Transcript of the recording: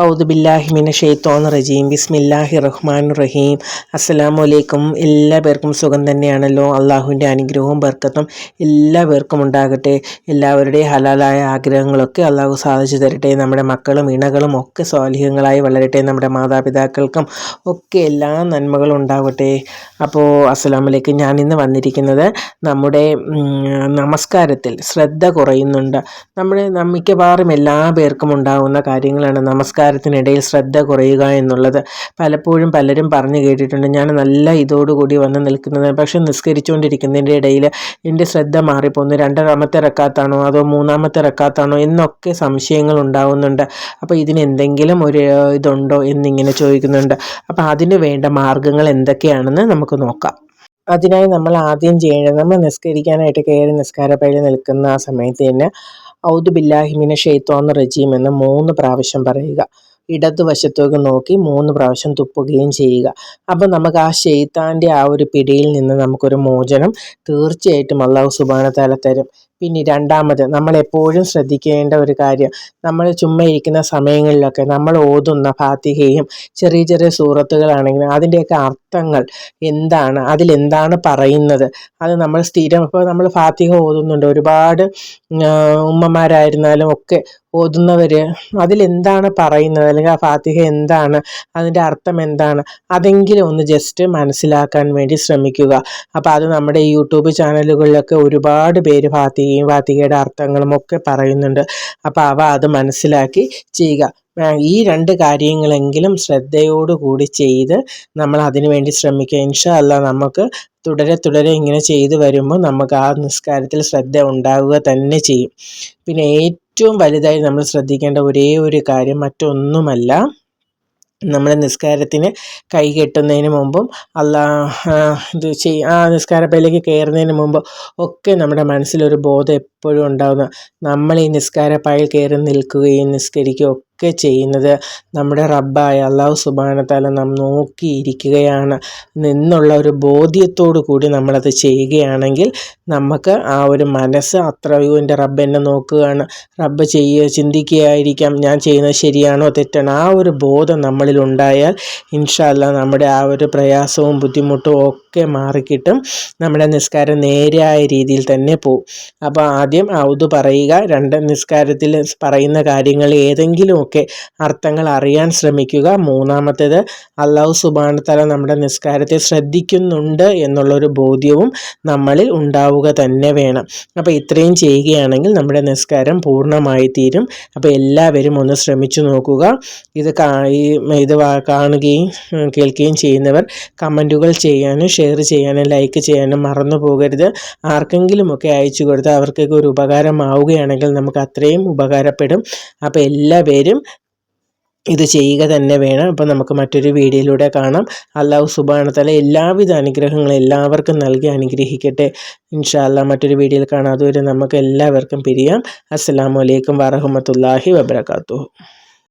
ഔദുബില്ലാഹിമിന ഷെയ്ത്തോൻ റജീം. ബിസ്മില്ലാഹി റഹ്മാൻ റഹീം. അസ്സലാമു അലൈക്കും. എല്ലാ പേർക്കും സുഖം തന്നെയാണല്ലോ. അള്ളാഹുവിന്റെ അനുഗ്രഹവും ബർക്കത്തും എല്ലാ പേർക്കും ഉണ്ടാകട്ടെ. എല്ലാവരുടെയും ഹലാലായ ആഗ്രഹങ്ങളൊക്കെ അള്ളാഹു സാധിച്ചു തരട്ടെ. നമ്മുടെ മക്കളും ഇണകളും ഒക്കെ സ്വാലിഹ്യങ്ങളായി വളരട്ടെ. നമ്മുടെ മാതാപിതാക്കൾക്കും ഒക്കെ എല്ലാ നന്മകളും ഉണ്ടാകട്ടെ അപ്പോൾ അസ്സലാമലൈക്കും ഞാൻ ഇന്ന് വന്നിരിക്കുന്നത് നമ്മുടെ നമസ്കാരത്തിൽ ശ്രദ്ധ കുറയുന്നുണ്ട്. നമ്മുടെ മിക്കവാറും എല്ലാ പേർക്കും ഉണ്ടാകുന്ന കാര്യങ്ങളാണ് നമസ്കാരം സംസാരത്തിനിടയിൽ ശ്രദ്ധ കുറയുക എന്നുള്ളത് പലപ്പോഴും പലരും പറഞ്ഞു കേട്ടിട്ടുണ്ട്. ഞാൻ നല്ല ഇതോടുകൂടി വന്ന് നിൽക്കുന്നത് പക്ഷെ നിസ്കരിച്ചുകൊണ്ടിരിക്കുന്നതിന്റെ ഇടയിൽ എന്റെ ശ്രദ്ധ മാറിപ്പോകുന്നു രണ്ടാമത്തെ റക്കാത്താണോ അതോ മൂന്നാമത്തെ റക്കാത്താണോ എന്നൊക്കെ സംശയങ്ങൾ ഉണ്ടാവുന്നുണ്ട്. അപ്പോൾ ഇതിന് എന്തെങ്കിലും ഒരു ഇതുണ്ടോ എന്നിങ്ങനെ ചോദിക്കുന്നുണ്ട്. അപ്പോൾ അതിന് വേണ്ട മാർഗങ്ങൾ എന്തൊക്കെയാണെന്ന് നമുക്ക് നോക്കാം. അതിനായി നമ്മൾ ആദ്യം ചെയ്യേണ്ടത് നമ്മൾ നിസ്കരിക്കാനായിട്ട് കയറി നിസ്കാരപ്പയിൽ നിൽക്കുന്ന ആ സമയത്ത് തന്നെ ഔദു ബില്ലാഹിമിനെ ഷെയ്ത്തോന്ന് റജീം എന്ന് മൂന്ന് പ്രാവശ്യം പറയുക. ഇടതുവശത്തേക്ക് നോക്കി മൂന്ന് പ്രാവശ്യം തുപ്പുകയും ചെയ്യുക. അപ്പോൾ നമുക്ക് ആ ഷെയ്ത്താന്റെ ആ ഒരു പിടിയിൽ നിന്ന് നമുക്കൊരു മോചനം തീർച്ചയായിട്ടും അള്ളാഹു സുബാന തല തരും. പിന്നെ രണ്ടാമത് നമ്മൾ എപ്പോഴും ശ്രദ്ധിക്കേണ്ട ഒരു കാര്യം നമ്മൾ ചുമ്മാ ഇരിക്കുന്ന സമയങ്ങളിലൊക്കെ നമ്മൾ ഓതുന്ന ഫാത്തിഹയും ചെറിയ ചെറിയ സൂറത്തുകളാണെങ്കിലും അതിന്റെയൊക്കെ അർത്ഥങ്ങൾ എന്താണ് അതിലെന്താണ് പറയുന്നത് അത് നമ്മൾ സ്ഥിരം ഇപ്പോൾ നമ്മൾ ഫാത്തിഹ ഓതുന്നുണ്ട് ഒരുപാട് ഉമ്മമാരായിരുന്നാലും ഒക്കെ ഓതുന്നവർ അതിലെന്താണ് പറയുന്നത് അല്ലെങ്കിൽ ആ ഫാത്തിഹ എന്താണ് അതിന്റെ അർത്ഥം എന്താണ് അതെങ്കിലും ഒന്ന് ജസ്റ്റ് മനസ്സിലാക്കാൻ വേണ്ടി ശ്രമിക്കുക. അപ്പോൾ അത് നമ്മുടെ യൂട്യൂബ് ചാനലുകളിലൊക്കെ ഒരുപാട് പേര് ഫാത്തിഹയും വാതികയുടെ അർത്ഥങ്ങളും ഒക്കെ പറയുന്നുണ്ട്. അപ്പോൾ അവ അത് മനസ്സിലാക്കി ചെയ്യുക. ഈ രണ്ട് കാര്യങ്ങളെങ്കിലും ശ്രദ്ധയോടുകൂടി ചെയ്ത് നമ്മൾ അതിനു വേണ്ടി ശ്രമിക്കുക. ഇൻഷാ അല്ല നമുക്ക് തുടരെ തുടരെ ഇങ്ങനെ ചെയ്തു വരുമ്പോൾ നമുക്ക് ആ നിസ്കാരത്തിൽ ശ്രദ്ധ ഉണ്ടാവുക തന്നെ ചെയ്യും. പിന്നെ ഏറ്റവും വലുതായി നമ്മൾ ശ്രദ്ധിക്കേണ്ട ഒരേ ഒരു കാര്യം മറ്റൊന്നുമല്ല നമ്മുടെ നിസ്കാരത്തിന് കൈ കെട്ടുന്നതിന് മുമ്പും അല്ലാ ഇത് ചെയ് ആ നിസ്കാരപ്പയിലേക്ക് കയറുന്നതിന് മുമ്പ് ഒക്കെ നമ്മുടെ മനസ്സിലൊരു ബോധം എപ്പോഴും ഉണ്ടാകുന്ന നമ്മൾ ഈ നിസ്കാരപ്പായിൽ കയറി നിൽക്കുകയും നിസ്കരിക്കുകയും ഒക്കെ ചെയ്യുന്നത്. നമ്മുടെ റബ്ബായ അള്ളാഹു സുബാനത്താല നാം നോക്കിയിരിക്കുകയാണ്. എന്നുള്ള ഒരു ബോധ്യത്തോടു കൂടി നമ്മളത് ചെയ്യുകയാണെങ്കിൽ നമുക്ക് ആ ഒരു മനസ്സ് അത്രയും എന്റെ റബ്ബ് എന്നെ നോക്കുകയാണ്. റബ്ബ് ചെയ്യുക ചിന്തിക്കുകയായിരിക്കാം. ഞാൻ ചെയ്യുന്നത് ശരിയാണോ തെറ്റാണോ? ആ ഒരു ബോധം നമ്മളിൽ ഉണ്ടായാൽ ഇൻഷാല്ല നമ്മുടെ ആ ഒരു പ്രയാസവും ബുദ്ധിമുട്ടും ഒക്കെ മാറിക്കിട്ടും നമ്മുടെ നിസ്കാരം നേരായ രീതിയിൽ തന്നെ പോകും അപ്പോൾ ആദ്യം ഔത് പറയുക. രണ്ട് നിസ്കാരത്തിൽ പറയുന്ന കാര്യങ്ങൾ ഏതെങ്കിലും ഒക്കെ അർത്ഥങ്ങൾ അറിയാൻ ശ്രമിക്കുക. മൂന്നാമത്തേത് അള്ളാഹു സുബാനത്തല നമ്മുടെ നിസ്കാരത്തെ ശ്രദ്ധിക്കുന്നുണ്ട് എന്നുള്ളൊരു ബോധ്യവും നമ്മളിൽ ഉണ്ടാവുക തന്നെ വേണം. അപ്പോൾ ഇത്രയും ചെയ്യുകയാണെങ്കിൽ നമ്മുടെ നിസ്കാരം പൂർണമായി തീരും അപ്പോൾ എല്ലാവരും ഒന്ന് ശ്രമിച്ചു നോക്കുക. ഇത് ഇത് കാണുകയും കേൾക്കുകയും ചെയ്യുന്നവർ കമന്റുകൾ ചെയ്യാനും ഷെയർ ചെയ്യാനും ലൈക്ക് ചെയ്യാനും മറന്നു പോകരുത്. ആർക്കെങ്കിലുമൊക്കെ അയച്ചു കൊടുത്ത് അവർക്കൊക്കെ ഒരു ഉപകാരമാവുകയാണെങ്കിൽ നമുക്ക് അത്രയും ഉപകാരപ്പെടും. അപ്പോൾ എല്ലാവരും ഇത് ചെയ്യുക തന്നെ വേണം. അപ്പോൾ നമുക്ക് മറ്റൊരു വീഡിയോയിലൂടെ കാണാം. അള്ളാഹു സുബാനത്തല എല്ലാവിധ അനുഗ്രഹങ്ങളും എല്ലാവർക്കും നൽകി അനുഗ്രഹിക്കട്ടെ. ഇൻഷാല്ല മറ്റൊരു വീഡിയോയിൽ കാണാം. അതുവരെ നമുക്ക് എല്ലാവർക്കും പിരിയാം. അസ്സാം വലൈക്കും വാഹമത്തല്ലാഹി വബർക്കാത്തു